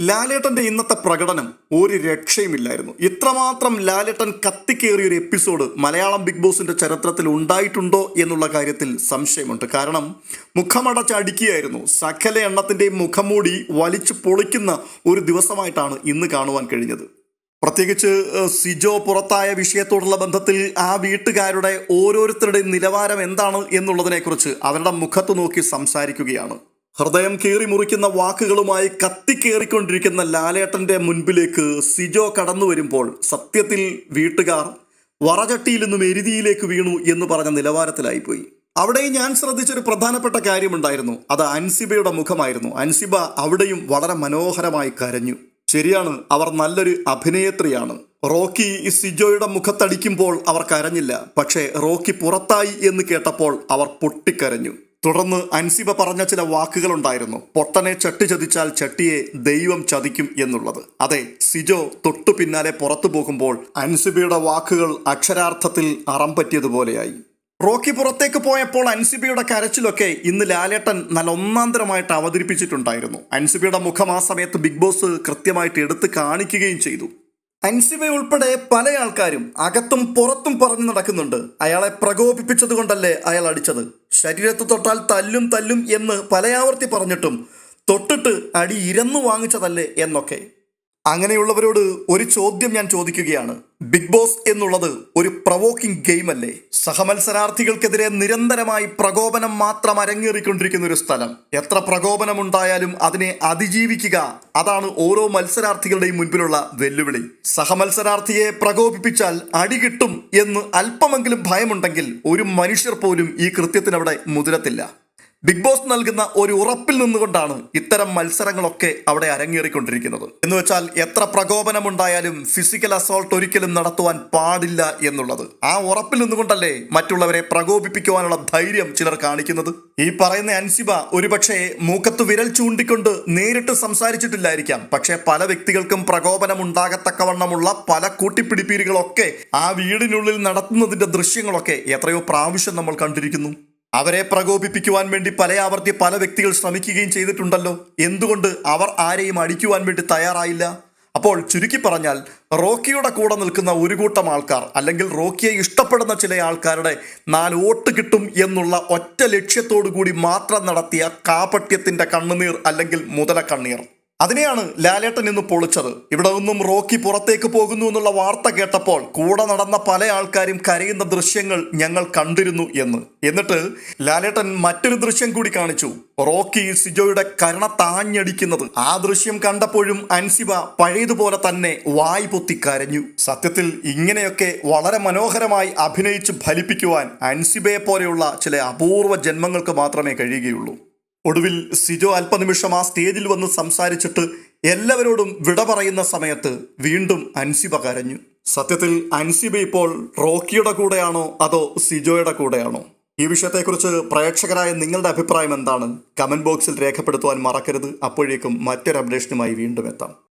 ലാലേട്ടന്റെ ഇന്നത്തെ പ്രകടനം ഒരു രക്ഷയുമില്ലായിരുന്നു. ഇത്രമാത്രം ലാലേട്ടൻ കത്തിക്കേറിയ ഒരു എപ്പിസോഡ് മലയാളം ബിഗ് ബോസിന്റെ ചരിത്രത്തിൽ ഉണ്ടായിട്ടുണ്ടോ എന്നുള്ള കാര്യത്തിൽ സംശയമുണ്ട്. കാരണം മുഖമടച്ച് അടിക്കുകയായിരുന്നു. സകല എണ്ണത്തിന്റെയും മുഖംമൂടി വലിച്ചു പൊളിക്കുന്ന ഒരു ദിവസമായിട്ടാണ് ഇന്ന് കാണുവാൻ കഴിഞ്ഞത്. പ്രത്യേകിച്ച് സിജോ പുറത്തായ വിഷയത്തോടുള്ള ബന്ധത്തിൽ ആ വീട്ടുകാരുടെ ഓരോരുത്തരുടെയും നിലവാരം എന്താണ് എന്നുള്ളതിനെക്കുറിച്ച് അവരുടെ മുഖത്ത് നോക്കി സംസാരിക്കുകയാണ്. ഹൃദയം കീറി മുറിക്കുന്ന വാക്കുകളുമായി കത്തിക്കേറിക്കൊണ്ടിരിക്കുന്ന ലാലേട്ടന്റെ മുൻപിലേക്ക് സിജോ കടന്നു വരുമ്പോൾ സത്യത്തിൽ വീട്ടുകാർ വറചട്ടിയിൽ നിന്നും എരുതിയിലേക്ക് വീണു എന്ന് പറഞ്ഞ നിലവാരത്തിലായിപ്പോയി. അവിടെ ഞാൻ ശ്രദ്ധിച്ചൊരു പ്രധാനപ്പെട്ട കാര്യമുണ്ടായിരുന്നു. അത് അൻസിബയുടെ മുഖമായിരുന്നു. അൻസിബ അവിടെയും വളരെ മനോഹരമായി കരഞ്ഞു. ശരിയാണ് അവർ നല്ലൊരു അഭിനേത്രിയാണ്. റോക്കി സിജോയുടെ മുഖത്തടിക്കുമ്പോൾ അവർ കരഞ്ഞില്ല. പക്ഷേ റോക്കി പുറത്തായി എന്ന് കേട്ടപ്പോൾ അവർ പൊട്ടിക്കരഞ്ഞു. തുടർന്ന് അൻസിബ പറഞ്ഞ ചില വാക്കുകളുണ്ടായിരുന്നു. പൊട്ടനെ ചട്ടി ചതിച്ചാൽ ചട്ടിയെ ദൈവം ചതിക്കും എന്നുള്ളത്. അതെ സിജോ തൊട്ടു പിന്നാലെ പുറത്തു പോകുമ്പോൾ അൻസിബയുടെ വാക്കുകൾ അക്ഷരാർത്ഥത്തിൽ അറം പറ്റിയതുപോലെയായി. റോക്കി പുറത്തേക്ക് പോയപ്പോൾ അൻസിബിയുടെ കരച്ചിലൊക്കെ ഇന്ന് ലാലേട്ടൻ നല്ല ഒന്നാന്തരമായിട്ട് അവതരിപ്പിച്ചിട്ടുണ്ടായിരുന്നു. അൻസിബിയുടെ മുഖം ആ സമയത്ത് ബിഗ് ബോസ് കൃത്യമായിട്ട് എടുത്ത് കാണിക്കുകയും ചെയ്തു. അൻസിബ ഉൾപ്പെടെ പല ആൾക്കാരും അകത്തും പുറത്തും പറഞ്ഞു നടക്കുന്നുണ്ട്. അയാളെ പ്രകോപിപ്പിച്ചതുകൊണ്ടല്ലേ അയാൾ അടിച്ചത്. ശരീരത്ത് തൊട്ടാൽ തല്ലും തല്ലും എന്ന് പലയാവർത്തി പറഞ്ഞിട്ടും തൊട്ടിട്ട് അടി ഇരന്നു വാങ്ങിച്ചതല്ലേ എന്നൊക്കെ. അങ്ങനെയുള്ളവരോട് ഒരു ചോദ്യം ഞാൻ ചോദിക്കുകയാണ്. ബിഗ് ബോസ് എന്നുള്ളത് ഒരു പ്രവോക്കിംഗ് ഗെയിം അല്ലേ? സഹമത്സരാർത്ഥികൾക്കെതിരെ നിരന്തരമായി പ്രകോപനം മാത്രം അരങ്ങേറിക്കൊണ്ടിരിക്കുന്ന ഒരു സ്ഥലം. എത്ര പ്രകോപനം ഉണ്ടായാലും അതിനെ അതിജീവിക്കുക. അതാണ് ഓരോ മത്സരാർത്ഥികളുടെയും മുൻപിലുള്ള വെല്ലുവിളി. സഹമത്സരാർത്ഥിയെ പ്രകോപിപ്പിച്ചാൽ അടി കിട്ടും എന്ന് അല്പമെങ്കിലും ഭയമുണ്ടെങ്കിൽ ഒരു മനുഷ്യർ പോലും ഈ കൃത്യത്തിനവിടെ മുതിരത്തില്ല. ബിഗ് ബോസ് നൽകുന്ന ഒരു ഉറപ്പിൽ നിന്നുകൊണ്ടാണ് ഇത്തരം മത്സരങ്ങളൊക്കെ അവിടെ അരങ്ങേറിക്കൊണ്ടിരിക്കുന്നത്. എന്ന് വെച്ചാൽ എത്ര പ്രകോപനമുണ്ടായാലും ഫിസിക്കൽ അസോൾട്ട് ഒരിക്കലും നടത്തുവാൻ പാടില്ല എന്നുള്ളത്. ആ ഉറപ്പിൽ നിന്നുകൊണ്ടല്ലേ മറ്റുള്ളവരെ പ്രകോപിപ്പിക്കുവാനുള്ള ധൈര്യം ചിലർ കാണിക്കുന്നത്? ഈ പറയുന്ന അൻസിബ ഒരുപക്ഷെ മൂക്കത്ത് വിരൽ ചൂണ്ടിക്കൊണ്ട് നേരിട്ട് സംസാരിച്ചിട്ടില്ലായിരിക്കാം. പക്ഷേ പല വ്യക്തികൾക്കും പ്രകോപനം ഉണ്ടാകത്തക്കവണ്ണമുള്ള പല കൂട്ടിപ്പിടിപ്പീരുകളൊക്കെ ആ വീടിനുള്ളിൽ നടത്തുന്നതിന്റെ ദൃശ്യങ്ങളൊക്കെ എത്രയോ പ്രാവശ്യം നമ്മൾ കണ്ടിരിക്കുന്നു. അവരെ പ്രകോപിപ്പിക്കുവാൻ വേണ്ടി പല ആവർത്തി പല വ്യക്തികൾ ശ്രമിക്കുകയും ചെയ്തിട്ടുണ്ടല്ലോ. എന്തുകൊണ്ട് അവർ ആരെയും അടിക്കുവാൻ വേണ്ടി തയ്യാറായില്ല? അപ്പോൾ ചുരുക്കി പറഞ്ഞാൽ റോക്കിയുടെ കൂടെ നിൽക്കുന്ന ഒരു കൂട്ടം ആൾക്കാർ അല്ലെങ്കിൽ റോക്കിയെ ഇഷ്ടപ്പെടുന്ന ചില ആൾക്കാരുടെ നാല് വോട്ട് കിട്ടും എന്നുള്ള ഒറ്റ ലക്ഷ്യത്തോടു കൂടി മാത്രം നടത്തിയ കാപട്യത്തിന്റെ കണ്ണുനീർ അല്ലെങ്കിൽ മുതല കണ്ണീർ അതിനെയാണ് ലാലേട്ടൻ ഇന്ന് പൊളിച്ചത്. ഇവിടെ നിന്നും റോക്കി പുറത്തേക്ക് പോകുന്നു എന്നുള്ള വാർത്ത കേട്ടപ്പോൾ കൂടെ നടന്ന പല ആൾക്കാരും കരയുന്ന ദൃശ്യങ്ങൾ ഞങ്ങൾ കണ്ടിരുന്നു എന്ന്. എന്നിട്ട് ലാലേട്ടൻ മറ്റൊരു ദൃശ്യം കൂടി കാണിച്ചു. റോക്കി സിജോയുടെ കരണ താഞ്ഞടിക്കുന്നത്. ആ ദൃശ്യം കണ്ടപ്പോഴും അൻസിബ പഴയതുപോലെ തന്നെ വായി പൊത്തി കരഞ്ഞു. സത്യത്തിൽ ഇങ്ങനെയൊക്കെ വളരെ മനോഹരമായി അഭിനയിച്ച് ഫലിപ്പിക്കുവാൻ അൻസിബയെ പോലെയുള്ള ചില അപൂർവ ജന്മങ്ങൾക്ക് മാത്രമേ കഴിയുകയുള്ളൂ. ഒടുവിൽ സിജോ അല്പനിമിഷം ആ സ്റ്റേജിൽ വന്ന് സംസാരിച്ചിട്ട് എല്ലാവരോടും വിട പറയുന്ന സമയത്ത് വീണ്ടും അൻസിബ കരഞ്ഞു. സത്യത്തിൽ അൻസിബ ഇപ്പോൾ റോക്കിയുടെ കൂടെയാണോ അതോ സിജോയുടെ കൂടെയാണോ? ഈ വിഷയത്തെക്കുറിച്ച് പ്രേക്ഷകരായ നിങ്ങളുടെ അഭിപ്രായം എന്താണ്? കമന്റ് ബോക്സിൽ രേഖപ്പെടുത്തുവാൻ മറക്കരുത്. അപ്പോഴേക്കും മറ്റൊരു അപ്ഡേഷനുമായി വീണ്ടും എത്താം.